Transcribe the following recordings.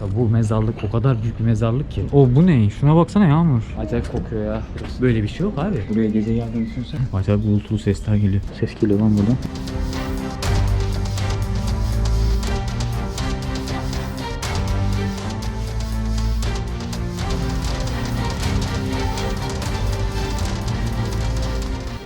Ya bu mezarlık o kadar büyük bir mezarlık ki. O bu ne? Şuna baksana Yağmur. Acayip kokuyor ya. Böyle bir şey yok abi. Buraya gece geldiğini düşünsen. Acayip uğultulu sesler geliyor. Ses geliyor lan buradan.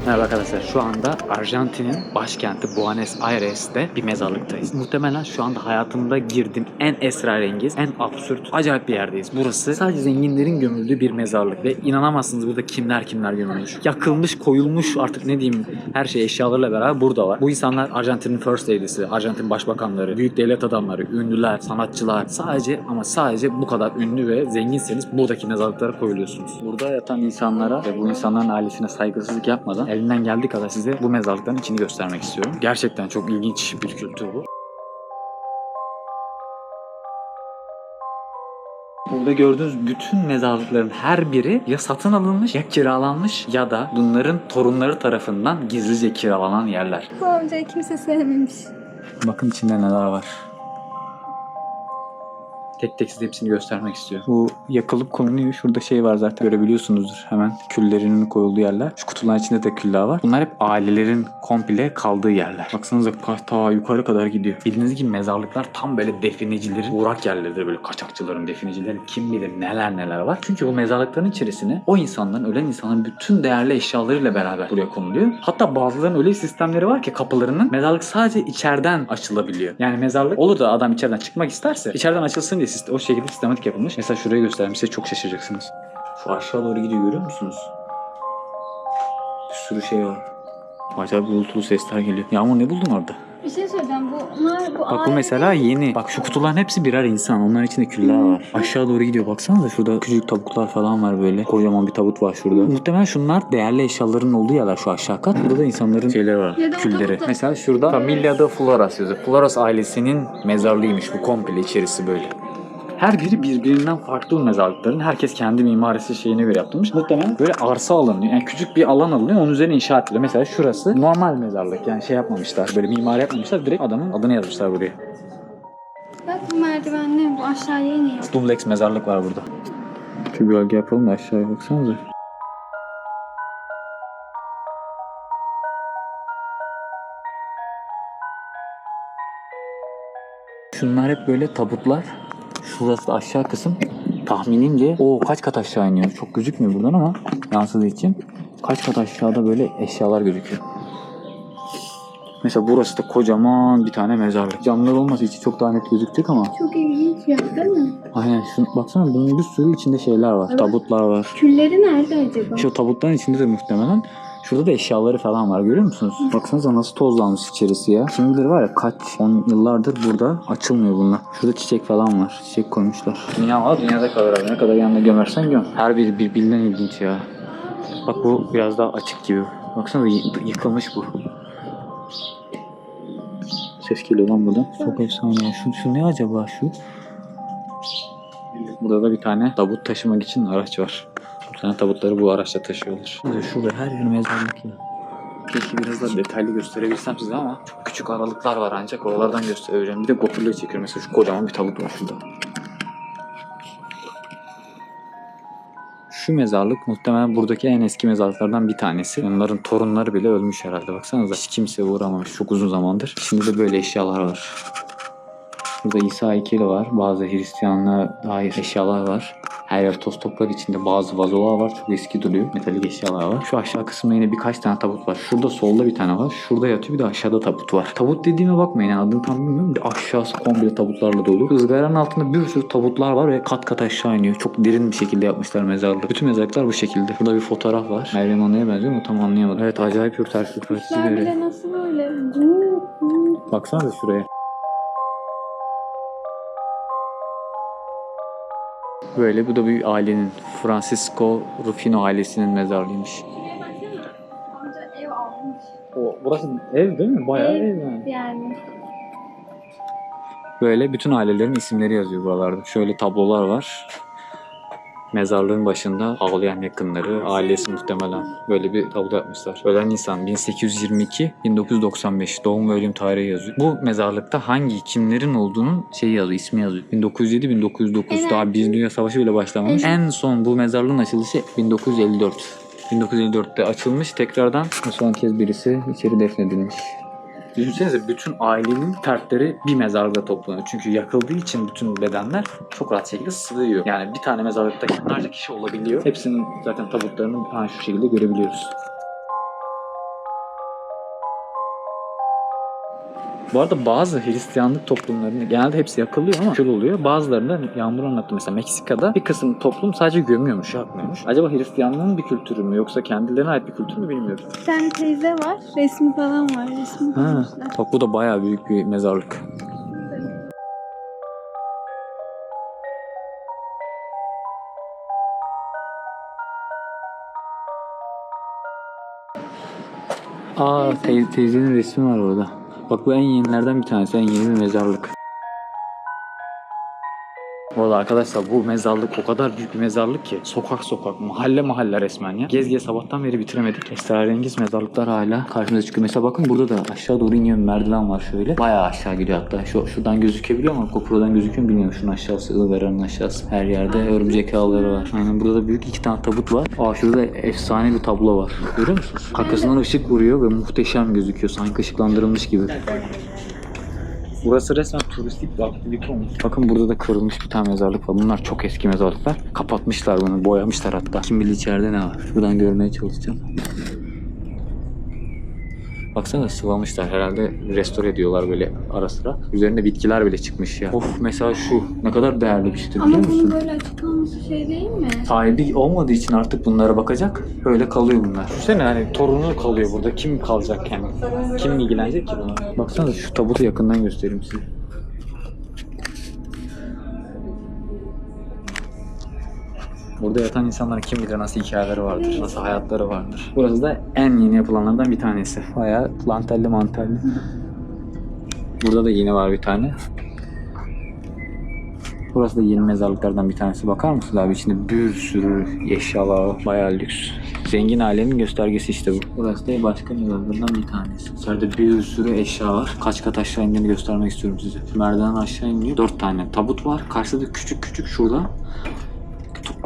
Merhaba arkadaşlar. Şu anda Arjantin'in başkenti Buenos Aires'te bir mezarlıktayız. Muhtemelen şu anda hayatımda girdiğim en esrarengiz, en absürt, acayip bir yerdeyiz. Burası sadece zenginlerin gömüldüğü bir mezarlık ve inanamazsınız burada kimler kimler gömülmüş. Yakılmış, koyulmuş artık ne diyeyim her şey eşyalarıyla beraber burada var. Bu insanlar Arjantin'in first lady'si, Arjantin başbakanları, büyük devlet adamları, ünlüler, sanatçılar. Sadece ama sadece bu kadar ünlü ve zenginseniz buradaki mezarlıklara koyuluyorsunuz. Burada yatan insanlara ve bu insanların ailesine saygısızlık yapmadan elimden geldiği kadar size bu mezarlıkların içini göstermek istiyorum. Gerçekten çok ilginç bir kültür bu. Burada gördüğünüz bütün mezarlıkların her biri ya satın alınmış ya kiralanmış ya da bunların torunları tarafından gizlice kiralanan yerler. Bu amcayı kimse sevmemiş. Bakın içinde neler var. Tek tek size hepsini göstermek istiyorum. Bu yakılıp konuyor. Şurada şey var zaten görebiliyorsunuzdur hemen. Küllerinin koyulduğu yerler. Şu kutuların içinde de küller var. Bunlar hep ailelerin komple kaldığı yerler. Baksanıza ta yukarı kadar gidiyor. Bildiğiniz gibi mezarlıklar tam böyle definecilerin uğrak yerleridir. Böyle kaçakçıların, definecilerin kim bilir neler neler var. Çünkü bu mezarlıkların içerisine o insanların, ölen insanların bütün değerli eşyalarıyla beraber buraya konuluyor. Hatta bazılarının öyle sistemleri var ki kapılarının mezarlık sadece içeriden açılabiliyor. Yani mezarlık olur da adam içeriden çıkmak isterse içeriden açılsın diye sist- o şekilde sistematik yapılmış. Mesela şurayı göstereyim size çok şaşıracaksınız. Şu aşağı doğru gidiyor görüyor musunuz? Bir sürü şey var. Acayip uğultulu sesler geliyor. Yağmur ne buldun orada? Bir şey söyleyeceğim. Bunlar bu Bak bu mesela yeni. Bak şu kutuların hepsi birer insan. Onların içinde küller var. Aşağı doğru gidiyor. Baksanıza şurada küçük tabutlar falan var böyle. Kocaman bir tabut var şurada. Muhtemelen şunlar değerli eşyaların olduğu yerler şu aşağı kat. Burada da insanların şeyleri var. Ya da o Külleri. tabutta- Mesela şurada Familia de Flores yazıyor. Flores ailesinin mezarlığıymış bu komple içerisi böyle. Her biri birbirinden farklı bu mezarlıkların. Herkes kendi mimarisi şeyine göre yaptırmış. Muhtemelen böyle arsa alınıyor. Yani küçük bir alan alınıyor. Onun üzerine inşa ediliyor. Mesela şurası normal mezarlık. Yani şey yapmamışlar. Böyle mimari yapmamışlar. Direkt adamın adını yazmışlar buraya. Bak bu merdivenler bu aşağıya iniyor. Dumblex mezarlık var burada. Şu gölge yapalım da aşağıya baksanıza. Şunlar hep böyle tabutlar. Şurası da aşağı kısım. Tahminimce o kaç kat aşağı iniyor. Çok gözükmüyor buradan ama yansıdığı için. Kaç kat aşağıda böyle eşyalar gözüküyor. Mesela burası da kocaman bir tane mezarlık. Camlar olması için çok daha net gözükecek ama Çok ilginç ya değil mi? Aynen şunu baksana bunun bir sürü içinde şeyler var. Evet. Tabutlar var. Külleri nerede acaba? Şu tabutların içinde de muhtemelen Şurada da eşyaları falan var görüyor musunuz? Baksanıza nasıl tozlanmış içerisi ya. Kim bilir var ya kaç on yıllardır burada açılmıyor bunlar. Şurada çiçek falan var. Çiçek koymuşlar. Dünya var dünyada kalır abi. Ne kadar yanına gömersen göm. Her biri birbirinden ilginç ya. Bak bu biraz daha açık gibi. Baksana yıkılmış bu. Ses geliyor lan buradan. Çok efsane ya. Şu, şu ne acaba şu? Burada da bir tane tabut taşımak için araç var. Tane tabutları bu araçla taşıyorlar. Şurada her yer mezarlık ya. Keşke biraz daha detaylı gösterebilsem size ama çok küçük aralıklar var ancak oralardan gösterebilirim. Bir de GoPro'yla çekiyorum. Mesela şu kocaman bir tabut var şurada. Şu mezarlık muhtemelen buradaki en eski mezarlıklardan bir tanesi. Onların torunları bile ölmüş herhalde. Baksanıza hiç kimse uğramamış çok uzun zamandır. Şimdi de böyle eşyalar var. Burada İsa heykeli var. Bazı Hristiyanlığa dair eşyalar var. Her yer toz toprak içinde bazı vazolar var. Çok eski duruyor. Metalik eşyalar var. Şu aşağı kısmında yine birkaç tane tabut var. Şurada solda bir tane var. Şurada yatıyor bir de aşağıda tabut var. Tabut dediğime bakmayın yani adını tam bilmiyorum. Bir de aşağısı komple tabutlarla dolu. Izgaranın altında bir sürü tabutlar var ve kat kat aşağı iniyor. Çok derin bir şekilde yapmışlar mezarlığı. Bütün mezarlıklar bu şekilde. Burada bir fotoğraf var. Meryem Ana'ya benziyor ama tam anlayamadım. Evet acayip ürpertici. Kuşlar bile nasıl böyle? Baksanıza şuraya. Böyle bu da bir ailenin Francisco Rufino ailesinin mezarlığıymış. Şuraya baksana. Amca ev almış. O, burası ev değil mi? Bayağı Ev. ev yani. Yani. Böyle bütün ailelerin isimleri yazıyor buralarda. Şöyle tablolar var. Mezarlığın başında ağlayan yakınları, ailesi muhtemelen böyle bir tablo yapmışlar. Ölen insan 1822-1995 doğum ve ölüm tarihi yazıyor. Bu mezarlıkta hangi kimlerin olduğunun şeyi yazıyor, ismi yazıyor. 1907-1909 Evet. daha bir Dünya Savaşı bile başlamamış. Evet. En son bu mezarlığın açılışı 1954. 1954'te açılmış. Tekrardan son kez birisi içeri defnedilmiş. Düşünsenize bütün ailenin fertleri bir mezarlıkta toplanıyor. Çünkü yakıldığı için bütün bedenler çok rahat şekilde sığıyor. Yani bir tane mezarlıkta binlerce kişi olabiliyor. Hepsinin zaten tabutlarını şu şekilde görebiliyoruz. Bu arada bazı Hristiyanlık toplumlarında genelde hepsi yakılıyor ama şöyle oluyor. Bazılarında Yağmur anlattı mesela Meksika'da bir kısım toplum sadece gömüyormuş, yakmıyormuş. Acaba Hristiyanlığın bir kültürü mü yoksa kendilerine ait bir kültür mü bilmiyorum. Bir tane teyze var. Resmi falan var. Resmi Ha, bak bu da bayağı büyük bir mezarlık. Aa tey- teyzenin resmi var orada. Bak bu en yenilerden bir tanesi. En yeni bir mezarlık. Bu arada arkadaşlar bu mezarlık o kadar büyük bir mezarlık ki sokak sokak mahalle mahalle resmen ya. Gez gez sabahtan beri bitiremedik. Esrarengiz mezarlıklar hala karşımıza çıkıyor. Mesela bakın burada da aşağı doğru iniyor merdiven var şöyle. Bayağı aşağı gidiyor hatta. Şu, şuradan gözükebiliyor ama GoPro'dan gözüküyor mu bilmiyorum. Şunun aşağısı, Ilgara'nın aşağısı. Her yerde örümcek ağları var. Aynen burada da büyük iki tane tabut var. Aa şurada efsane bir tablo var. Görüyor musunuz? Arkasından ışık vuruyor ve muhteşem gözüküyor. Sanki ışıklandırılmış gibi. Burası resmen turistik bir aktivite olmuş. Bakın burada da kırılmış bir tane mezarlık var. Bunlar çok eski mezarlıklar. Kapatmışlar bunu, boyamışlar hatta. Kim bilir içeride ne var. Şuradan görmeye çalışacağım. Baksana sıvamışlar herhalde restore ediyorlar böyle ara sıra. Üzerinde bitkiler bile çıkmış ya. Of mesela şu ne kadar değerli bir şeydir biliyor Ama musun? bunun böyle açık olması şey değil mi? Sahibi olmadığı için artık bunlara bakacak. Böyle kalıyor bunlar. Düşünsene hani torunu kalıyor burada. Kim kalacak yani? Kim ilgilenecek ki buna? Baksana şu tabutu yakından göstereyim size. Burada yatan insanların kim bilir nasıl hikayeleri vardır, nasıl hayatları vardır. Burası da en yeni yapılanlardan bir tanesi. Bayağı lantelli mantelli. Burada da yine var bir tane. Burası da yeni mezarlıklardan bir tanesi. Bakar mısınız abi içinde bir sürü eşyalar. Bayağı lüks. Zengin ailenin göstergesi işte bu. Burası da başka mezarlıklardan bir tanesi. İçeride bir sürü eşya var. Kaç kat aşağı indiğini göstermek istiyorum size. Merdiven aşağı iniyor. Dört tane tabut var. Karşıda da küçük küçük şurada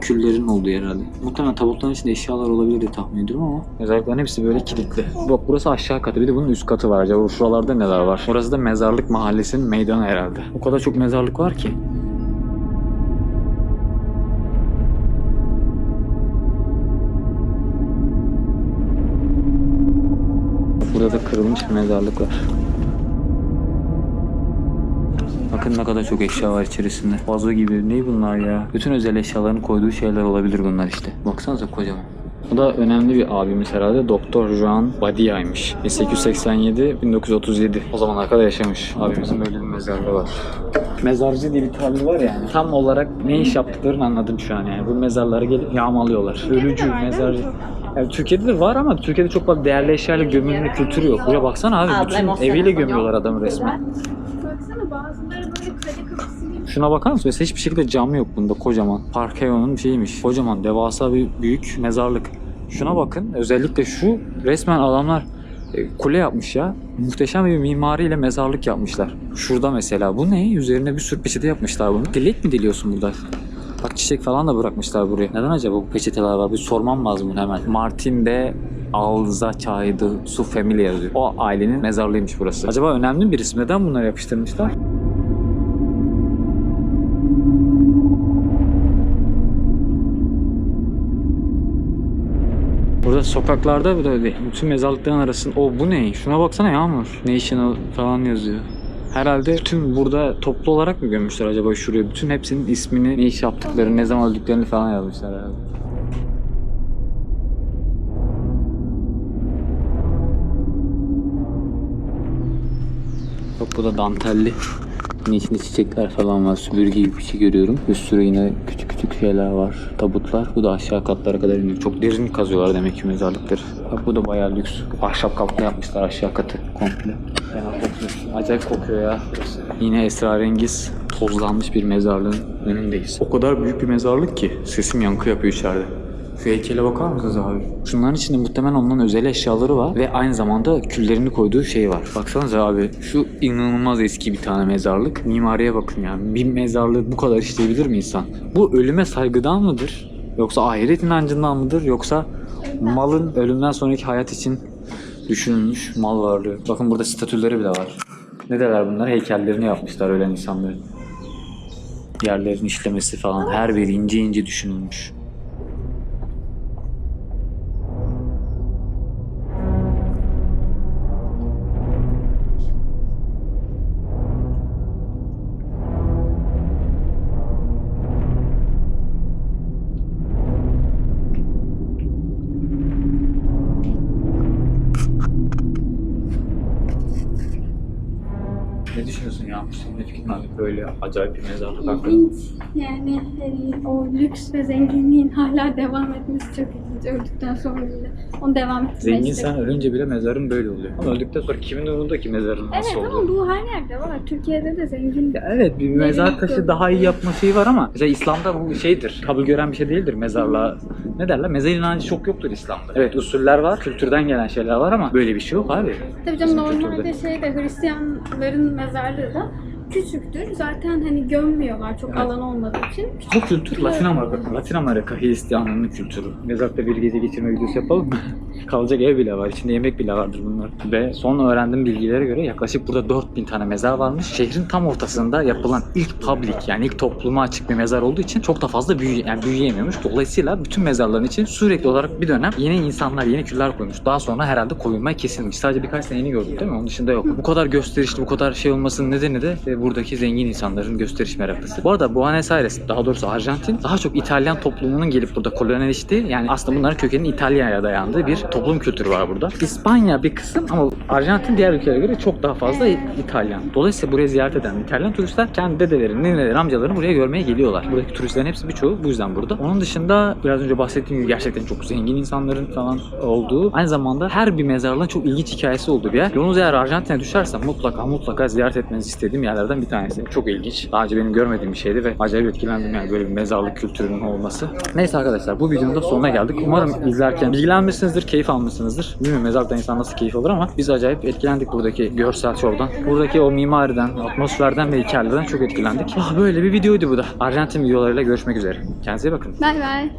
küllerin olduğu yer herhalde. Muhtemelen tabutların içinde eşyalar olabilir diye tahmin ediyorum ama mezarlıkların hepsi böyle kilitli. Bak burası aşağı katı bir de bunun üst katı var. Acaba şuralarda neler var? Burası da mezarlık mahallesinin meydanı herhalde. O kadar çok mezarlık var ki. Burada da kırılmış mezarlık var. Bakın ne kadar çok eşya var içerisinde. Vazo gibi. Ne bunlar ya? Bütün özel eşyaların koyduğu şeyler olabilir bunlar işte. Baksanıza kocaman. Bu da önemli bir abimiz herhalde. Doktor Juan Badia'ymış. 1887-1937. O zamanlar kadar yaşamış. Abimizin böyle bir mezarlığı var. Mezarcı diye bir tabir var yani. Tam olarak ne iş yaptıklarını anladım şu an yani. Bu mezarlara gelip yağmalıyorlar. Ölücü, mezarcı. Yani Türkiye'de de var ama Türkiye'de çok fazla değerli eşyayla gömülme kültürü yok. Buraya baksana abi. Bütün eviyle gömüyorlar adamı resmen. Baksana bazıları böyle kale kapısı gibi. Şuna bakar mısın? Mesela hiçbir şekilde cam yok bunda kocaman. Parkeon'un şeyiymiş. Kocaman devasa bir büyük mezarlık. Şuna bakın. Özellikle şu resmen adamlar e, kule yapmış ya. Muhteşem bir mimariyle mezarlık yapmışlar. Şurada mesela. Bu ne? Üzerine bir sürü peçete yapmışlar bunu. Dilek mi diliyorsun burada? Bak çiçek falan da bırakmışlar buraya. Neden acaba bu peçeteler var? Bir sormam lazım bunu hemen. Martin de Alzacaydı su family yazıyor. O ailenin mezarlığıymış burası. Acaba önemli bir isim. Neden bunları yapıştırmışlar? Burada sokaklarda böyle bütün mezarlıkların arasında o bu ne? Şuna baksana Yağmur. National falan yazıyor. Herhalde bütün burada toplu olarak mı gömmüşler acaba şuraya? Bütün hepsinin ismini, ne iş yaptıklarını, ne zaman öldüklerini falan yazmışlar herhalde. Bak bu da dantelli. Yine içinde çiçekler falan var. Süpürge gibi bir şey görüyorum. Bir sürü yine küçük küçük şeyler var. Tabutlar. Bu da aşağı katlara kadar iniyor. Çok derin kazıyorlar demek ki mezarlıkları. Bak bu da bayağı lüks. Ahşap kaplı yapmışlar aşağı katı komple. Fena kokuyor. Acayip kokuyor ya. Yine esrarengiz tozlanmış bir mezarlığın önündeyiz. O kadar büyük bir mezarlık ki sesim yankı yapıyor içeride. Şu heykele bakar mısınız abi? Şunların içinde muhtemelen onun özel eşyaları var ve aynı zamanda küllerini koyduğu şey var. Baksanıza abi şu inanılmaz eski bir tane mezarlık. Mimariye bakın ya. Bir mezarlığı bu kadar işleyebilir mi insan? Bu ölüme saygıdan mıdır? Yoksa ahiret inancından mıdır? Yoksa malın ölümden sonraki hayat için düşünülmüş mal varlığı. Bakın burada statüleri bile var. Ne derler bunlar? Heykellerini yapmışlar ölen insanların. Yerlerin işlemesi falan her biri ince ince düşünülmüş. Ya? Ne fikrin var? Böyle acayip bir mezarlık hakkında. İlginç. Yani hani o lüks ve zenginliğin hala devam etmesi çok ilginç. Öldükten sonra bile. Onu devam ettirmek Zengin sen ölünce bile mezarın böyle oluyor. Ama öldükten sonra kimin umurunda ki mezarın nasıl Evet oluyor? ama bu her yerde var. Türkiye'de de zengin. Ya evet bir mezar taşı daha iyi yapma şeyi var ama mesela İslam'da bu şeydir. Kabul gören bir şey değildir mezarlığa. Ne derler? Mezar inancı çok yoktur İslam'da. Evet usuller var, kültürden gelen şeyler var ama böyle bir şey yok abi. Tabii canım Bizim normalde kültürde. şeyde Hristiyanların mezarlığı da küçüktür. Zaten hani gömmüyorlar çok Evet. alan olmadığı için. Bu kültür Latin Amerika, Latin Amerika Hristiyanlığının kültürü. Mezarlıkta bir gece geçirme videosu yapalım mı? Kalacak ev bile var, içinde yemek bile vardır bunlar. Ve son öğrendiğim bilgilere göre yaklaşık burada 4000 tane mezar varmış. Şehrin tam ortasında yapılan ilk public yani ilk topluma açık bir mezar olduğu için çok da fazla büyü, yani büyüyemiyormuş. Dolayısıyla bütün mezarların için sürekli olarak bir dönem yeni insanlar, yeni küller koymuş. Daha sonra herhalde koyulmaya kesilmiş. Sadece birkaç seneni gördük değil mi? Onun dışında yok. Bu kadar gösterişli, bu kadar şey olmasının nedeni de e, buradaki zengin insanların gösteriş meraklısı. Bu arada Buenos Aires, daha doğrusu Arjantin daha çok İtalyan toplumunun gelip burada kolonileştiği yani aslında bunların kökeni İtalya'ya dayandığı bir toplum kültürü var burada. İspanya bir kısım ama Arjantin diğer ülkelere göre çok daha fazla İtalyan. Dolayısıyla buraya ziyaret eden İtalyan turistler kendi dedelerini, ninelerini, amcalarını buraya görmeye geliyorlar. Buradaki turistlerin hepsi birçoğu bu yüzden burada. Onun dışında biraz önce bahsettiğim gibi gerçekten çok zengin insanların falan olduğu aynı zamanda her bir mezarlığın çok ilginç hikayesi olduğu bir yer. Yolunuz eğer Arjantin'e düşerse mutlaka mutlaka ziyaret etmenizi istediğim yerlerden bir tanesi. Çok ilginç. Daha önce benim görmediğim bir şeydi ve acayip etkilendim yani böyle bir mezarlık kültürünün olması. Neyse arkadaşlar bu videonun da sonuna geldik. Umarım izlerken bilgilenmişsinizdir, keyif almışsınızdır. Bilmiyorum mezarlıktan insan nasıl keyif alır ama biz acayip etkilendik buradaki görsel şovdan. Buradaki o mimariden, atmosferden ve hikayelerden çok etkilendik. Ah böyle bir videoydu bu da. Arjantin videolarıyla görüşmek üzere. Kendinize bakın. Bay bay.